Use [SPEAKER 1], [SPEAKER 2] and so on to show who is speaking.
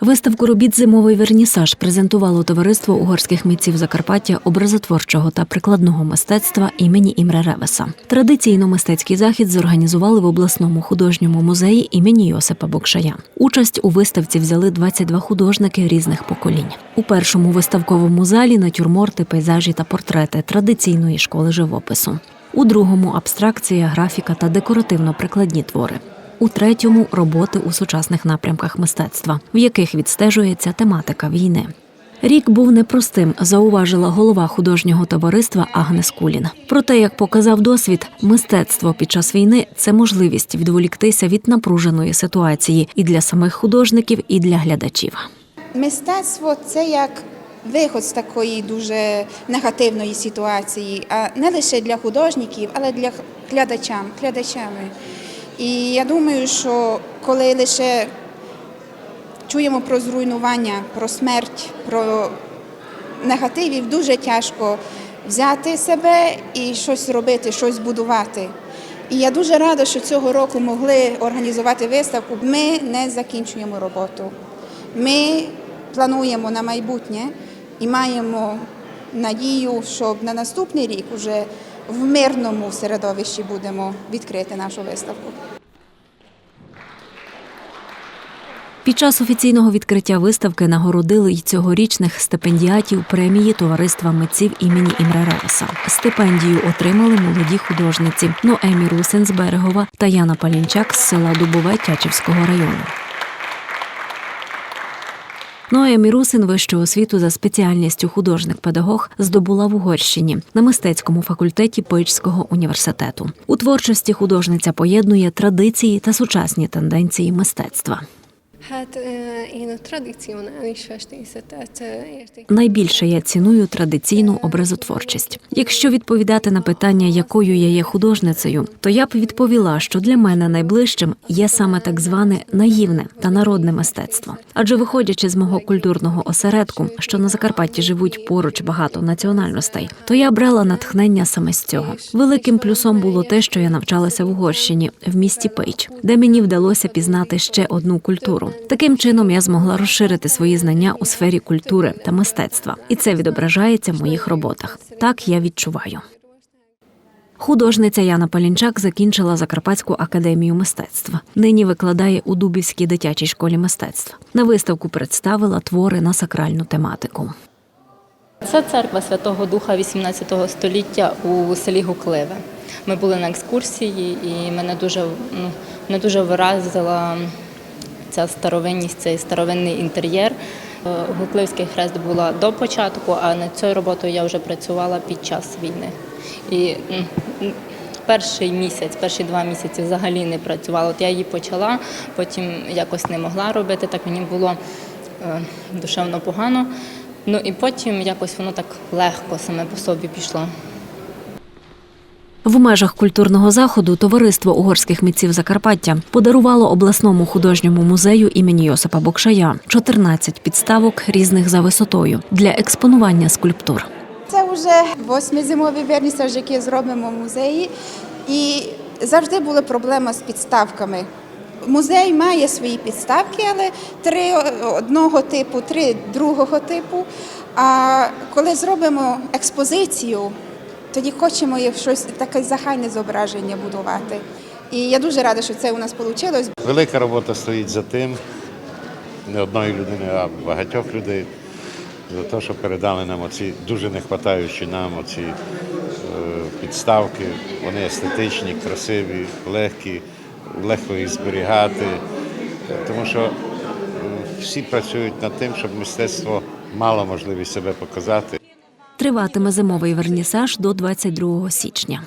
[SPEAKER 1] Виставку робіт Зимовий вернісаж презентувало товариство угорських митців Закарпаття образотворчого та прикладного мистецтва імені Імре Ревеса. Традиційно мистецький захід зорганізували в обласному художньому музеї імені Йосипа Бокшая. Участь у виставці взяли 22 художники різних поколінь. У першому виставковому залі натюрморти, пейзажі та портрети традиційної школи живопису. У другому абстракція, графіка та декоративно-прикладні твори. У третьому роботи у сучасних напрямках мистецтва, в яких відстежується тематика війни. Рік був непростим, зауважила голова художнього товариства Агнес Кулін. Проте, як показав досвід, мистецтво під час війни це можливість відволіктися від напруженої ситуації і для самих художників, і для глядачів.
[SPEAKER 2] Мистецтво це як виход з такої дуже негативної ситуації, а не лише для художників, але для глядачам, глядачами. І я думаю, що коли лише чуємо про зруйнування, про смерть, про негативів, дуже тяжко взяти себе і щось робити, щось будувати. І я дуже рада, що цього року могли організувати виставку. Ми не закінчуємо роботу. Ми плануємо на майбутнє і маємо надію, що на наступний рік уже в мирному середовищі будемо відкрити нашу виставку.
[SPEAKER 1] Під час офіційного відкриття виставки нагородили й цьогорічних стипендіатів премії товариства митців імені Імре Ревеса. Стипендію отримали молоді художниці Ноемі Русин з Берегова та Яна Палінчак з села Дубове Тячівського району. Ноемі Русин вищу освіту за спеціальністю художник-педагог здобула в Угорщині на мистецькому факультеті Пичського університету. У творчості художниця поєднує традиції та сучасні тенденції мистецтва. Найбільше я ціную традиційну образотворчість. Якщо відповідати на питання, якою я є художницею, то я б відповіла, що для мене найближчим є саме так зване наївне та народне мистецтво. Адже виходячи з мого культурного осередку, що на Закарпатті живуть поруч багато національностей, то я брала натхнення саме з цього. Великим плюсом було те, що я навчалася в Угорщині в місті Пейч, де мені вдалося пізнати ще одну культуру. Таким чином я змогла розширити свої знання у сфері культури та мистецтва, і це відображається в моїх роботах. Так я відчуваю. Художниця Яна Палінчак закінчила Закарпатську академію мистецтва. Нині викладає у Дубівській дитячій школі мистецтв. На виставку представила твори на сакральну тематику.
[SPEAKER 3] Це церква Святого Духа 18 століття у селі Гукливе. Ми були на екскурсії, і мене дуже, ну, мене дуже вразила ця старовинність, цей старовинний інтер'єр. Е, Гукливський хрест була до початку, а над цією роботою я вже працювала під час війни. І перший місяць, перші два місяці взагалі не працювала. От я її почала, потім якось не могла робити, так мені було е, душевно погано. Ну і потім якось воно так легко саме по собі пішло.
[SPEAKER 1] В межах культурного заходу товариство угорських митців Закарпаття подарувало обласному художньому музею імені Йосипа Бокшая 14 підставок різних за висотою для експонування скульптур.
[SPEAKER 2] Це вже восьмий зимовий вернісаж, який зробимо в музеї. І завжди була проблема з підставками. Музей має свої підставки, але три одного типу, три другого типу. А коли зробимо експозицію, тоді хочемо щось таке загальне зображення будувати. І я дуже рада, що це у нас вийшло.
[SPEAKER 4] Велика робота стоїть за тим, не одної людини, а багатьох людей, за те, що передали нам оці дуже не хватаючі нам оці е, підставки. Вони естетичні, красиві, легкі, легко їх зберігати. Тому що всі працюють над тим, щоб мистецтво мало можливість себе показати.
[SPEAKER 1] Триватиме зимовий вернісаж до 22 січня.